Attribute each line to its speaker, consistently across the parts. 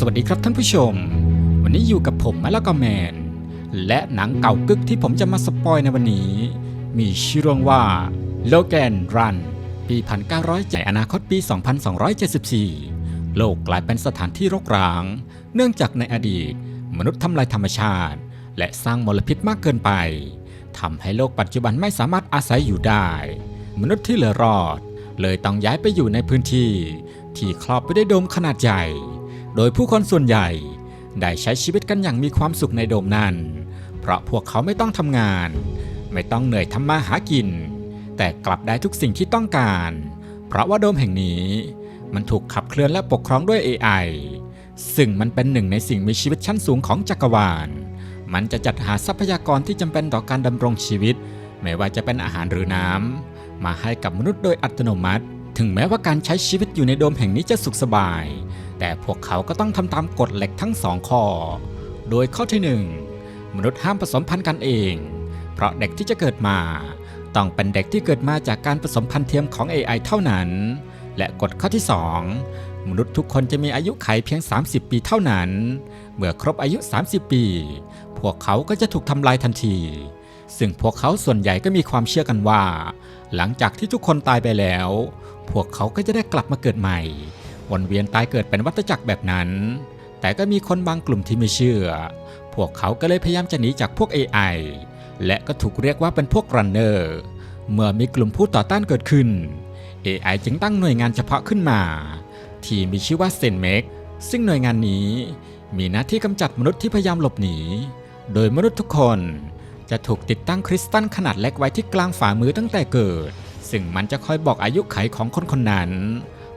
Speaker 1: สวัสดีครับท่านผู้ชม วันนี้อยู่กับผมมาล้วก็แมน และหนังเก่ากึกที่ผมจะมาสปอยในวันนี้ มีชื่อเรื่องว่า Logan Run ปี1900ในอนาคตปี 2274 โลกกลายเป็นสถานที่รกร้าง เนื่องจากในอดีต มนุษย์ทำลายธรรมชาติ และสร้างมลพิษมากเกินไปทำให้โลกปัจจุบันไม่สามารถอาศัยอยู่ได้ มนุษย์ที่เหลือรอด เลยต้องย้ายไปอยู่ในพื้นที่ ที่ครอบไปด้วยโดมขนาดใหญ่ โดยผู้คนส่วนใหญ่ได้ใช้ชีวิตกันอย่างมีความสุขในโดมนั้น เพราะพวกเขาไม่ต้องทำงาน ไม่ต้องเหนื่อยทำมาหากิน แต่กลับได้ทุกสิ่งที่ต้องการ เพราะว่าโดมแห่งนี้ มันถูกขับเคลื่อนและปกครองด้วย AI ซึ่งมันเป็นหนึ่งในสิ่งมีชีวิตชั้นสูงของจักรวาล มันจะจัดหาทรัพยากรที่จำเป็นต่อการดำรงชีวิต ไม่ว่าจะเป็นอาหารหรือน้ำมาให้กับมนุษย์โดยอัตโนมัติ ถึงแม้ว่าการใช้ชีวิตอยู่ในโดมแห่งนี้จะสุขสบาย แต่พวกเขาก็ต้องทำตามกฎเหล็กทั้งสองข้อ โดยข้อที่หนึ่งมนุษย์ห้ามผสมพันธุ์กันเอง เพราะเด็กที่จะเกิดมา ต้องเป็นเด็กที่เกิดมาจากการผสมพันธุ์เทียมของ AI เท่านั้น และกฎข้อที่ 2 มนุษย์ทุกคนจะมีอายุไขเพียง 30 ปีเท่านั้น เมื่อครบอายุ 30 ปี พวกเขาก็จะถูกทำลายทันที ซึ่งพวกเขาส่วนใหญ่ก็มีความเชื่อกันว่า หลังจากที่ทุกคนตายไปแล้ว พวกเขาก็จะได้กลับมาเกิดใหม่ วนเวียนตายเกิดเป็นวัฏจักรแบบนั้น แต่ก็มีคนบางกลุ่มที่ไม่เชื่อ พวกเขาก็เลยพยายามจะหนีจากพวก AI และก็ถูกเรียกว่าเป็นพวกรันเนอร์ เมื่อมีกลุ่มผู้ต่อต้านเกิดขึ้น AI จึงตั้งหน่วยงานเฉพาะขึ้นมา ที่มีชื่อว่าเซนเมกซึ่งหน่วยงานนี้มีหน้าที่กำจัดมนุษย์ที่พยายามหลบหนี โดยมนุษย์ทุกคนจะถูกติดตั้งคริสตัลขนาดเล็กไว้ที่กลางฝ่ามือตั้งแต่เกิด ซึ่งมันจะคอยบอกอายุไขของคนคนนั้น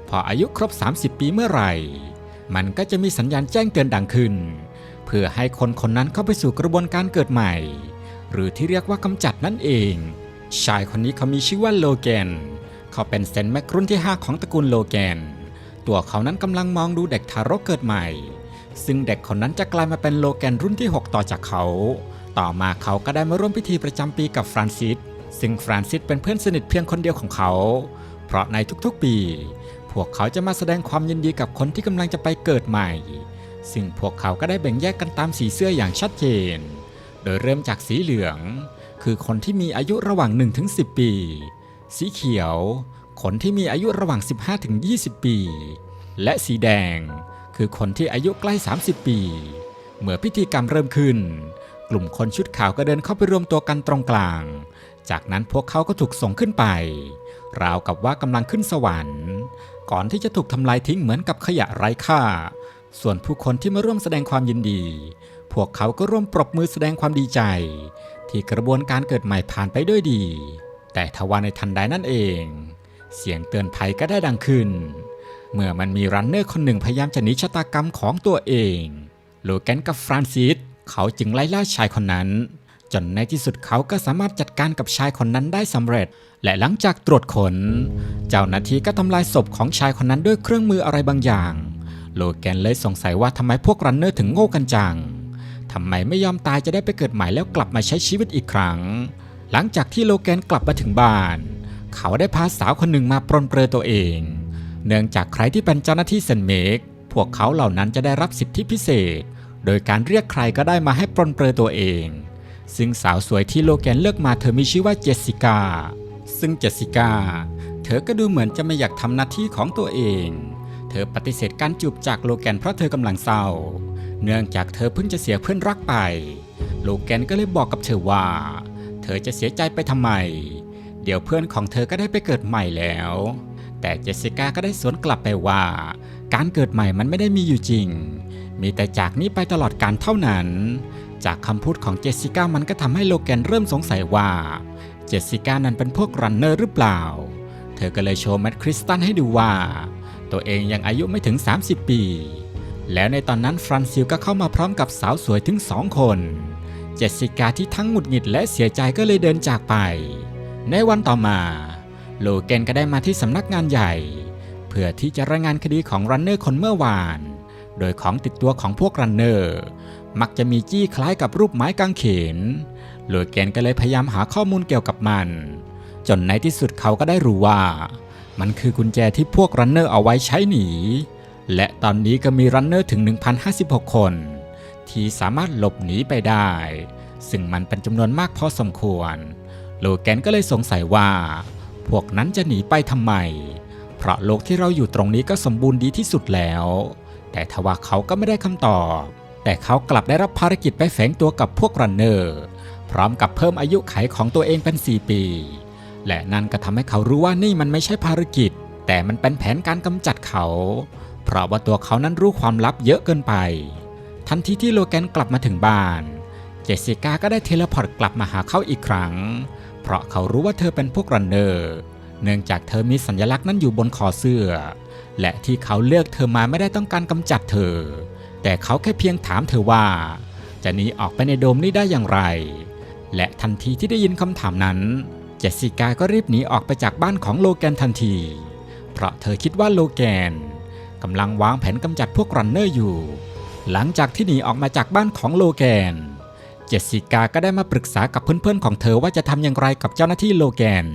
Speaker 1: พออายุครบ 30 ปีเมื่อไหร่ มันก็จะมีสัญญาณแจ้งเตือนดังขึ้น เพื่อให้คนคนนั้นเข้าไปสู่กระบวนการเกิดใหม่ หรือที่เรียกว่ากำจัดนั่นเอง ชายคนนี้เขามีชื่อว่าโลแกน เขาเป็นเซนแมกรุ่นที่ 5 ของตระกูลโลแกน ตัวเขานั้นกำลังมองดูเด็กทารกเกิดใหม่ ซึ่งเด็กคนนั้นจะกลายมาเป็นโลแกนรุ่นที่ 6 ต่อจากเขา ต่อมาเขาก็ได้มาร่วมพิธีประจำปีกับฟรานซิสซึ่งฟรานซิสเป็นเพื่อนสนิทเพียงคนเดียวของเขา เพราะในทุกๆปี พวกเขาจะมาแสดงความยินดีกับคนที่กำลังจะไปเกิดใหม่ ซึ่งพวกเขาก็ได้แบ่งแยกกันตามสีเสื้ออย่างชัดเจน โดยเริ่มจากสีเหลือง คือคนที่มีอายุระหว่าง 1-10 ปี สีเขียว คนที่มีอายุระหว่าง 15-20 ปี และสีแดง คือคนที่อายุใกล้ 30 ปี เมื่อพิธีกรรมเริ่มขึ้น กลุ่มคนชุดขาวก็เดินเข้าไปรวมตัวกันตรงกลาง จากนั้นพวกเขาก็ถูกส่งขึ้นไป ราวกับว่ากำลังขึ้นสวรรค์ ก่อนที่จะถูกทำลายทิ้งเหมือนกับขยะไร้ค่า ส่วนผู้คนที่มาร่วมแสดงความยินดี พวกเขาก็ร่วมปรบมือแสดงความดีใจ ที่กระบวนการเกิดใหม่ผ่านไปด้วยดี แต่ทว่าในทันใดนั่นเอง เสียงเตือนภัยก็ได้ดังขึ้น เมื่อมันมีรันเนอร์คนหนึ่งพยายามจะหนีชะตากรรมของตัวเองโลแกนกับฟรานซิสเขาจึงไล่ล่าชายคนนั้น จนในที่สุดเขาก็สามารถจัดการกับชายคนนั้นได้สำเร็จ และหลังจากตรวจขนเจ้าหน้าที่ก็ทำลายศพของชายคนนั้นด้วยเครื่องมืออะไรบางอย่าง โลแกนเลยสงสัยว่าทำไมพวกรันเนอร์ถึงโง่กันจังทำไมไม่ยอมตายจะได้ไปเกิดใหม่แล้วกลับมาใช้ชีวิตอีกครั้ง หลังจากที่โลแกนกลับมาถึงบ้าน เขาได้พาสาวคนหนึ่งมาปรนเปรอตัวเอง เนื่องจากใครที่เป็นเจ้าหน้าที่เซนเมกพวกเขาเหล่านั้นจะได้รับสิทธิพิเศษ โดยการเรียกใครก็ได้มาให้ปรนเปรอตัวเอง ซึ่งสาวสวยที่โลแกนเลือกมาเธอมีชื่อว่าเจสสิก้า ซึ่งเจสสิก้า เธอก็ดูเหมือนจะไม่อยากทำหน้าที่ของตัวเอง เธอปฏิเสธการจูบจากโลแกนเพราะเธอกำลังเศร้า เนื่องจากเธอเพิ่งจะเสียเพื่อนรักไป โลแกนก็เลยบอกกับเธอว่า เธอจะเสียใจไปทำไม เดี๋ยวเพื่อนของเธอก็ได้ไปเกิดใหม่แล้ว แต่เจสสิก้าก็ได้สวนกลับไปว่า การเกิดใหม่มันไม่ได้มีอยู่จริง มีแต่จากนี้ไปตลอดการเท่านั้น จากคำพูดของเจสสิก้ามันก็ทำให้โลแกนเริ่มสงสัยว่า เจสสิก้านั้นเป็นพวกรันเนอร์หรือเปล่า เธอก็เลยโชว์แมทคริสตันให้ดูว่า ตัวเองยังอายุไม่ถึง 30 ปี แล้วในตอนนั้นฟรานซิลก็เข้ามาพร้อมกับสาวสวยถึงสองคน เจสสิก้าที่ทั้งหงุดหงิดและเสียใจก็เลยเดินจากไป ในวันต่อมา โลแกนก็ได้มาที่สำนักงานใหญ่ เพื่อที่จะรายงานคดีของรันเนอร์คนเมื่อวาน โดยของติดตัวของพวกรันเนอร์ มักจะมีจี้คล้ายกับรูปไม้กางเขนโลแกนก็เลยพยายามหาข้อมูลเกี่ยวกับมัน จนในที่สุดเขาก็ได้รู้ว่า มันคือกุญแจที่พวกรันเนอร์เอาไว้ใช้หนี และตอนนี้ก็มีรันเนอร์ถึง 1,056 คน ที่สามารถหลบหนีไปได้ ซึ่งมันเป็นจำนวนมากพอสมควรโลแกนก็เลยสงสัยว่า พวกนั้นจะหนีไปทำไม เพราะโลกที่เราอยู่ตรงนี้ก็สมบูรณ์ดีที่สุดแล้ว แต่ทว่าเขาก็ไม่ได้คำตอบ แต่เขากลับได้รับภารกิจไปแฝงตัวกับพวกรันเนอร์ พร้อมกับเพิ่มอายุไขของตัวเองเป็น 4 ปี และนั่นก็ทำให้เขารู้ว่านี่มันไม่ใช่ภารกิจ แต่มันเป็นแผนการกำจัดเขา เพราะว่าตัวเขานั้นรู้ความลับเยอะเกินไป ทันทีที่โลแกนกลับมาถึงบ้าน เจสสิก้าก็ได้เทเลพอร์ตกลับมาหาเขาอีกครั้ง เพราะเขารู้ว่าเธอเป็นพวกรันเนอร์ เนื่องจากเธอมีสัญลักษณ์นั้นอยู่บนคอเสื้อ และที่เขาเลือกเธอมาไม่ได้ต้องการกำจัดเธอ แต่เขาแค่เพียงถามเธอว่า จะหนีออกไปในโดมนี้ได้อย่างไร และทันทีที่ได้ยินคำถามนั้น เจสสิก้าก็รีบหนีออกไปจากบ้านของโลแกนทันที เพราะเธอคิดว่าโลแกนกำลังวางแผนกำจัดพวกรันเนอร์อยู่ หลังจากที่หนีออกมาจากบ้านของโลแกน เจสสิก้าก็ได้มาปรึกษากับเพื่อนๆของเธอว่าจะทำอย่างไรกับเจ้าหน้าที่โลแกน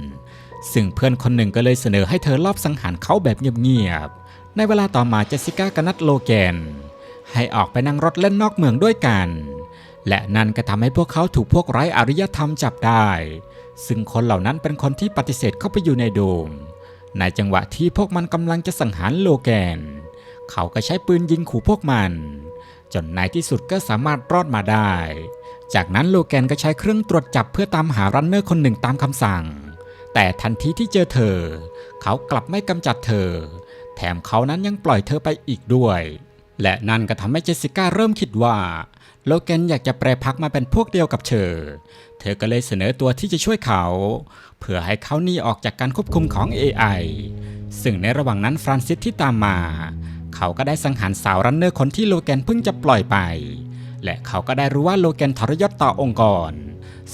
Speaker 1: ซึ่งเพื่อนคนหนึ่งก็เลยเสนอให้เธอลอบสังหารเขาแบบเงียบๆ ในเวลาต่อมาเจสสิก้าก็นัดโลแกน ให้ออกไปนั่งรถเล่นนอกเมืองด้วยกัน และนั่นก็ทำให้พวกเขาถูกพวกไร้อารยธรรมจับได้ ซึ่งคนเหล่านั้นเป็นคนที่ปฏิเสธเข้าไปอยู่ในโดม ในจังหวะที่พวกมันกำลังจะสังหารโลแกน เขาก็ใช้ปืนยิงขู่พวกมันจนในที่สุดก็สามารถรอดมาได้ จากนั้นโลแกนก็ใช้เครื่องตรวจจับเพื่อตามหารันเนอร์คนหนึ่งตามคำสั่ง แต่ทันทีที่เจอเธอ เขากลับไม่กำจัดเธอ แถมเขานั้นยังปล่อยเธอไปอีกด้วย และนั่นก็ทำให้เจสสิก้าเริ่มคิดว่า โลแกนอยากจะแปรพักมาเป็นพวกเดียวกับเธอ เธอก็เลยเสนอตัวที่จะช่วยเขา เพื่อให้เขาหนีออกจากการควบคุมของ AI ซึ่งในระหว่างนั้นฟรานซิสที่ตามมา เขาก็ได้สังหารสาวรันเนอร์คนที่โลแกนเพิ่งจะปล่อยไป และเขาก็ได้รู้ว่าโลแกนทรยศต่อองค์กร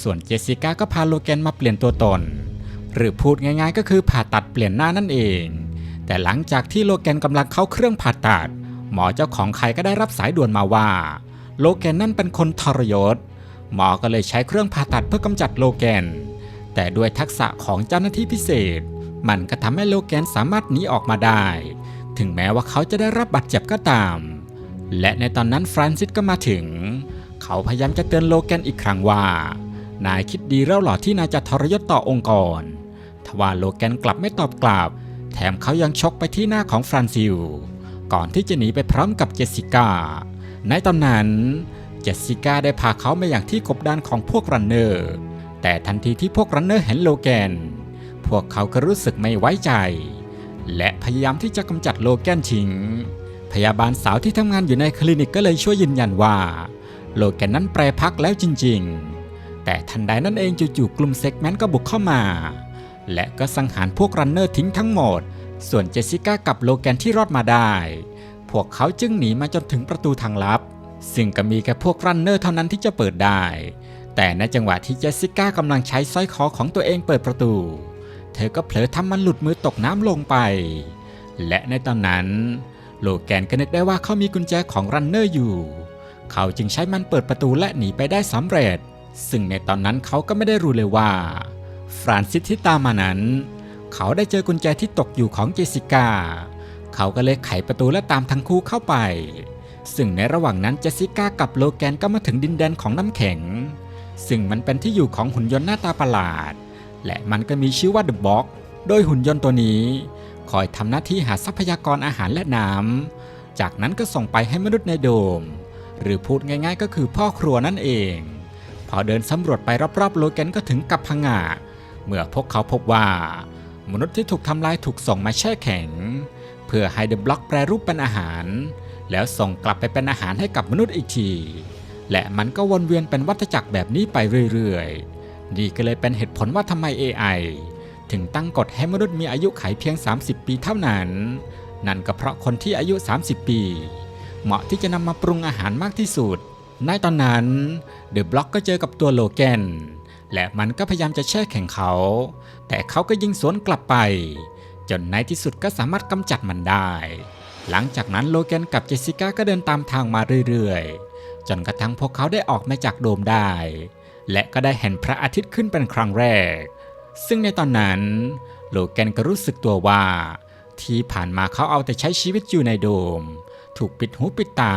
Speaker 1: ส่วนเจสสิก้าก็พาโลแกนมาเปลี่ยนตัวตน หรือพูดง่ายๆ ก็คือผ่าตัดเปลี่ยนหน้านั่นเอง แต่หลังจากที่โลแกนกำลังเข้าเครื่องผ่าตัด หมอเจ้าของใครก็ได้รับสายด่วนมาว่า โลแกนนั่นเป็นคนทรยศ หมอก็เลยใช้เครื่องผ่าตัดเพื่อกำจัดโลแกน แต่ด้วยทักษะของเจ้าหน้าที่พิเศษ มันก็ทำให้โลแกนสามารถหนีออกมาได้ ถึงแม้ว่าเขาจะได้รับบาดเจ็บก็ตาม และในตอนนั้นฟรานซิสก็มาถึง เขาพยายามจะเตือนโลแกนอีกครั้งว่า นายคิดดีแล้วหรอที่นายจะทรยศต่อองค์กร ทว่าโลแกนกลับไม่ตอบกลับ แถมเขายังชกไปที่หน้าของฟรานซิล ก่อนที่จะหนีไปพร้อมกับเจสสิก้า ในตอนนั้น เจสสิก้าได้พาเขามาอย่างที่กบดานของพวกรันเนอร์ แต่ทันทีที่พวกรันเนอร์เห็นโลแกน พวกเขาก็รู้สึกไม่ไว้ใจ และพยายามที่จะกำจัดโลแกนทิ้ง พยาบาลสาวที่ทำงานอยู่ในคลินิกก็เลยช่วยยืนยันว่า โลแกนนั้นแปรพักแล้วจริง ๆแต่ทันใดนั้นเองจู่ๆกลุ่มเซกเมนต์ก็บุกเข้ามา และก็สังหารพวกรันเนอร์ทิ้งทั้งหมด ส่วนเจสสิก้ากับโลแกนที่รอดมาได้ พวกเขาจึงหนีมาจนถึงประตูทางลับ ซึ่งก็มีแค่พวกรันเนอร์เท่านั้นที่จะเปิดได้ แต่ในจังหวะที่เจสสิก้ากำลังใช้สร้อยคอของตัวเองเปิดประตู เธอก็เผลอทำมันหลุดมือตกน้ำลงไป และในตอนนั้น โลแกนก็นึกได้ว่าเขามีกุญแจของรันเนอร์อยู่ เขาจึงใช้มันเปิดประตูและหนีไปได้สำเร็จ ซึ่งในตอนนั้นเขาก็ไม่ได้รู้เลยว่า ฟรานซิสที่ตามมานั้น เขาได้เจอกุญแจที่ตกอยู่ของเจสสิก้า เขาก็เลยไขประตูและตามทั้งคู่เข้าไป ซึ่งในระหว่างนั้นเจสสิก้ากับโลแกนก็มาถึงดินแดนของน้ำแข็ง ซึ่งมันเป็นที่อยู่ของหุ่นยนต์หน้าตาประหลาด และมันก็มีชื่อว่า The Box โดยหุ่นยนต์ตัวนี้ คอยทำหน้าที่หาทรัพยากรอาหารและน้ำ จากนั้นก็ส่งไปให้มนุษย์ในโดม หรือพูดง่ายๆ ก็คือพ่อครัวนั่นเอง พอเดินสำรวจไปรอบๆ โลแกนก็ถึงกับพังงะ เมื่อพวกเขาพบว่า มนุษย์ที่ถูกทำลายถูกส่งมาแช่แข็ง เพื่อให้เดอะบล็อกแปรรูปเป็นอาหาร แล้วส่งกลับไปเป็นอาหารให้กับมนุษย์อีกที และมันก็วนเวียนเป็นวัฏจักรแบบนี้ไปเรื่อยๆนี่ก็เลยเป็นเหตุผลว่าทำไม AI ถึงตั้งกฎให้มนุษย์มีอายุขัยเพียง 30 ปีเท่านั้น นั่นก็เพราะคนที่อายุ 30 ปี เหมาะที่จะนำมาปรุงอาหารมากที่สุด ในตอนนั้นเดอะบล็อกก็เจอกับตัวโลแกน และมันก็พยายามจะแช่แข็งเขา แต่เขาก็ยิงสวนกลับไป จนในที่สุดก็สามารถกำจัดมันได้ หลังจากนั้นโลแกนกับเจสสิก้าก็เดินตามทางมาเรื่อยๆ จนกระทั่งพวกเขาได้ออกมาจากโดมได้ และก็ได้เห็นพระอาทิตย์ขึ้นเป็นครั้งแรก ซึ่งในตอนนั้นโลแกนก็รู้สึกตัวว่า ที่ผ่านมาเขาเอาแต่ใช้ชีวิตอยู่ในโดม ถูกปิดหูปิดตา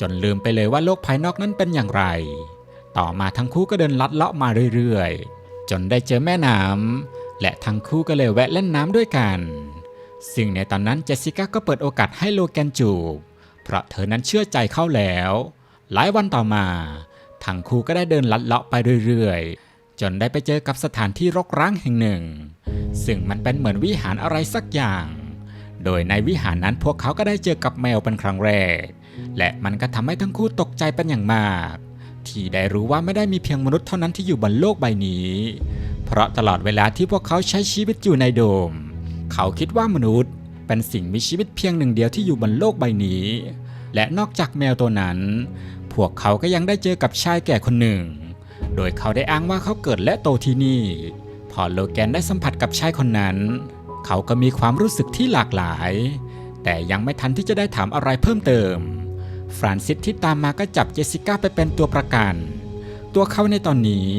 Speaker 1: จนลืมไปเลยว่าโลกภายนอกนั้นเป็นอย่างไร ต่อมาทั้งคู่ก็เดินลัดเลาะมาเรื่อยๆ จนได้เจอแม่น้ำและทั้งคู่ก็เลยแวะเล่นน้ำด้วยกัน ซึ่งในตอนนั้นเจสสิก้าก็เปิดโอกาสให้โลแกนจูบ เพราะเธอนั้นเชื่อใจเขาแล้ว หลายวันต่อมาทั้งคู่ก็ได้เดินลัดเลาะไปเรื่อยๆ จนได้ไปเจอกับสถานที่รกร้างแห่งหนึ่ง ซึ่งมันเป็นเหมือนวิหารอะไรสักอย่าง โดยในวิหารนั้นพวกเขาก็ได้เจอกับแมวเป็นครั้งแรก และมันก็ทำให้ทั้งคู่ตกใจเป็นอย่างมาก ที่ได้รู้ว่าไม่ได้มีเพียงมนุษย์เท่านั้นที่อยู่บนโลกใบนี้ เพราะตลอดเวลาที่พวกเขาใช้ชีวิตอยู่ในโดม เขาคิดว่ามนุษย์เป็นสิ่งมีชีวิตเพียงหนึ่งเดียวที่อยู่บนโลกใบนี้ และนอกจากแมวตัวนั้น พวกเขาก็ยังได้เจอกับชายแก่คนหนึ่ง โดยเขาได้อ้างว่าเขาเกิดและโตที่นี่ พอโลแกนได้สัมผัสกับชายคนนั้น เขาก็มีความรู้สึกที่หลากหลาย แต่ยังไม่ทันที่จะได้ถามอะไรเพิ่มเติม ฟรานซิสที่ตามมาก็จับเจสสิก้าไปเป็นตัวประกัน ตัวเขาในตอนนี้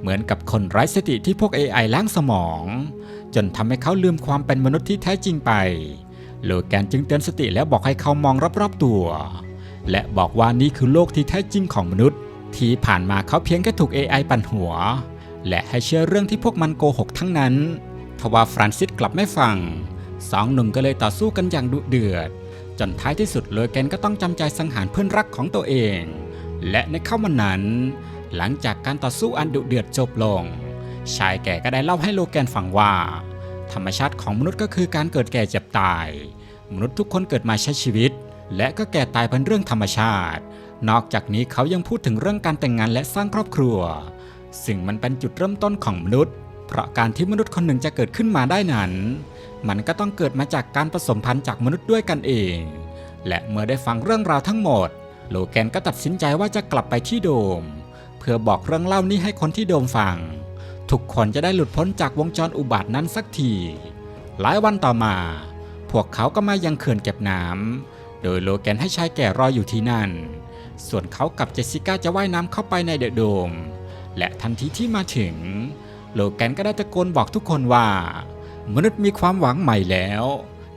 Speaker 1: เหมือนกับคนไร้สติที่พวก AI ล้างสมอง จนทำให้เขาลืมความเป็นมนุษย์ที่แท้จริงไป โลแกนจึงเตือนสติแล้วบอกให้เขามองรอบๆตัว และบอกว่านี่คือโลกที่แท้จริงของมนุษย์ ที่ผ่านมาเขาเพียงแค่ถูก AI ปั่นหัว และให้เชื่อเรื่องที่พวกมันโกหกทั้งนั้นทว่าฟรานซิสกลับไม่ฟังสองหนุ่มก็เลยต่อสู้กันอย่างดุเดือด จนท้ายที่สุดโลแกนก็ต้องจำใจสังหารเพื่อนรักของตัวเอง และในค่ำวันนั้น หลังจากการต่อสู้อันดุเดือดจบลง ชายแก่ก็ได้เล่าให้โลแกนฟังว่า ธรรมชาติของมนุษย์ก็คือการเกิดแก่เจ็บตาย มนุษย์ทุกคนเกิดมาใช้ชีวิต และก็แก่ตายเป็นเรื่องธรรมชาติ นอกจากนี้เขายังพูดถึงเรื่องการแต่งงานและสร้างครอบครัว ซึ่งมันเป็นจุดเริ่มต้นของมนุษย์ เพราะการที่มนุษย์คนหนึ่งจะเกิดขึ้นมาได้นั้น มันก็ต้องเกิดมาจากการผสมพันธุ์จากมนุษย์ด้วยกันเอง และเมื่อได้ฟังเรื่องราวทั้งหมด โลแกนก็ตัดสินใจว่าจะกลับไปที่โดม เพื่อบอกเรื่องเล่านี้ให้คนที่โดมฟัง ทุกคนจะได้หลุดพ้นจากวงจรอุบาทนั้นสักที หลายวันต่อมา พวกเขาก็มายังเขื่อนเก็บน้ำโดยโลแกนให้ชายแก่รออยู่ที่นั่น ส่วนเขากับเจสสิก้าจะว่ายน้ำเข้าไปในเดอะโดมและทันทีที่มาถึง โลแกนก็ได้ตะโกนบอกทุกคนว่า มนุษย์มีความหวังใหม่แล้ว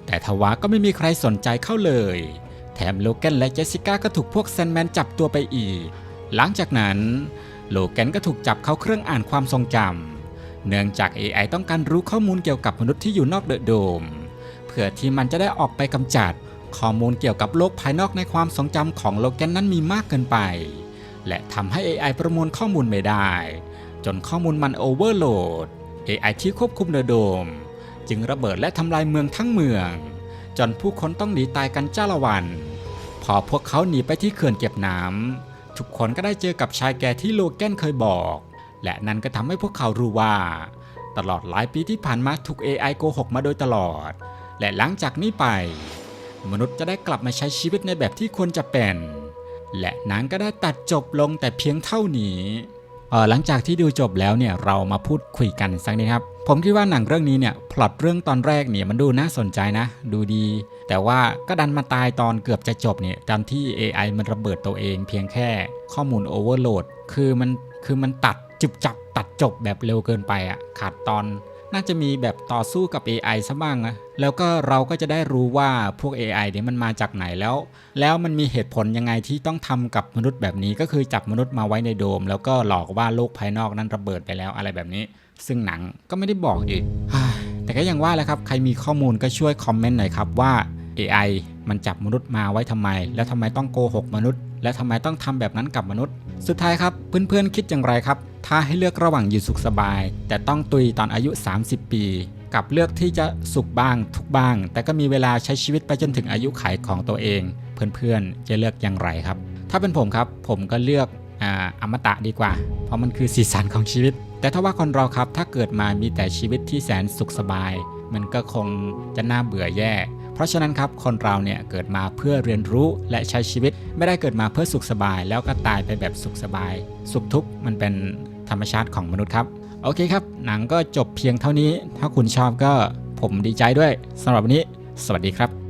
Speaker 1: แต่ทว่าก็ไม่มีใครสนใจเข้าเลย แถมโลแกนและเจสสิก้าก็ถูกพวกแซนแมนจับตัวไปอีก หลังจากนั้น โลแกนก็ถูกจับเข้าเครื่องอ่านความทรงจำเนื่องจาก AI ต้องการรู้ข้อมูลเกี่ยวกับมนุษย์ที่อยู่นอกเดอะโดม เพื่อที่มันจะได้ออกไปกำจัดข้อมูลเกี่ยวกับโลกภายนอกในความทรงจำของโลแกนนั้นมีมากเกินไป และทำให้ AI ประมวลข้อมูลไม่ได้ จนข้อมูลมันโอเวอร์โหลด AI ที่ควบคุมเดอโดม จึงระเบิดและทำลายเมืองทั้งเมือง จนผู้คนต้องหนีตายกันจ้าละวัน พอพวกเขาหนีไปที่เขื่อนเก็บน้ำทุกคนก็ได้เจอกับชายแก่ที่โลแกนเคยบอก และนั่นก็ทำให้พวกเขารู้ว่า ตลอดหลายปีที่ผ่านมาถูก AI โกหกมาโดยตลอด และหลังจากนี้ไป มนุษย์จะได้กลับมาใช้ชีวิตในแบบที่ควรจะเป็น และนังก็ได้ตัดจบลงแต่เพียงเท่านี้ หลังจากที่ดูจบแล้วเนี่ยเรามาพูดคุยกันสักนิดครับ ผมคิดว่าหนังเรื่องนี้เนี่ยพล็อตเรื่องตอนแรกเนี่ยมันดูน่าสนใจนะ ดูดี แต่ว่าก็ดันมาตายตอนเกือบจะจบเนี่ยตอนที่ AI มันระเบิดตัวเอง เพียงแค่ข้อมูลโอเวอร์โหลดคือมันคือมันตัดจุบจับตัดจบแบบเร็วเกินไปอะขาดตอน น่าจะมีแบบต่อสู้กับ AI ซะบ้างนะแล้วก็เราก็จะได้รู้ว่าพวก AI เนี่ยมันมาจากไหนแล้ว แล้วมันมีเหตุผลยังไงที่ต้องทำกับมนุษย์แบบนี้ ก็คือจับมนุษย์มาไว้ในโดม แล้วก็หลอกว่าโลกภายนอกนั้นระเบิดไปแล้วอะไรแบบนี้ ซึ่งหนังก็ไม่ได้บอกอีกแต่ก็ยังว่าแหละครับ ใครมีข้อมูลก็ช่วยคอมเมนต์หน่อยครับว่า AI มันจับมนุษย์มาไว้ทำไม แล้วทำไมต้องโกหกมนุษย์ และทำไมต้องทำแบบนั้นกับมนุษย์ สุดท้ายครับเพื่อนๆคิดอย่างไรครับ ถ้าให้เลือกระหว่างอยู่สุขสบาย แต่ต้องตุยตอนอายุ 30 ปี กับเลือกที่จะสุขบ้างทุกบ้าง แต่ก็มีเวลาใช้ชีวิตไปจนถึงอายุขัยของตัวเอง เพื่อนๆจะเลือกอย่างไรครับ ถ้าเป็นผมครับผมก็เลือกอ่าอมตะดีกว่า เพราะมันคือสีสันของชีวิต แต่ถ้าว่าคนเราครับถ้าเกิดมามีแต่ชีวิตที่แสนสุขสบาย มันก็คงจะน่าเบื่อแย่ เพราะฉะนั้นครับคนเราเนี่ยเกิดมาเพื่อเรียนรู้และใช้ชีวิต ไม่ได้เกิดมาเพื่อสุขสบาย แล้วก็ตายไปแบบสุขสบาย สุขทุกข์มันเป็น ธรรมชาติของมนุษย์ครับ โอเคครับ หนังก็จบเพียงเท่านี้ ถ้าคุณชอบก็ผมดีใจด้วยสำหรับวันนี้ สวัสดีครับ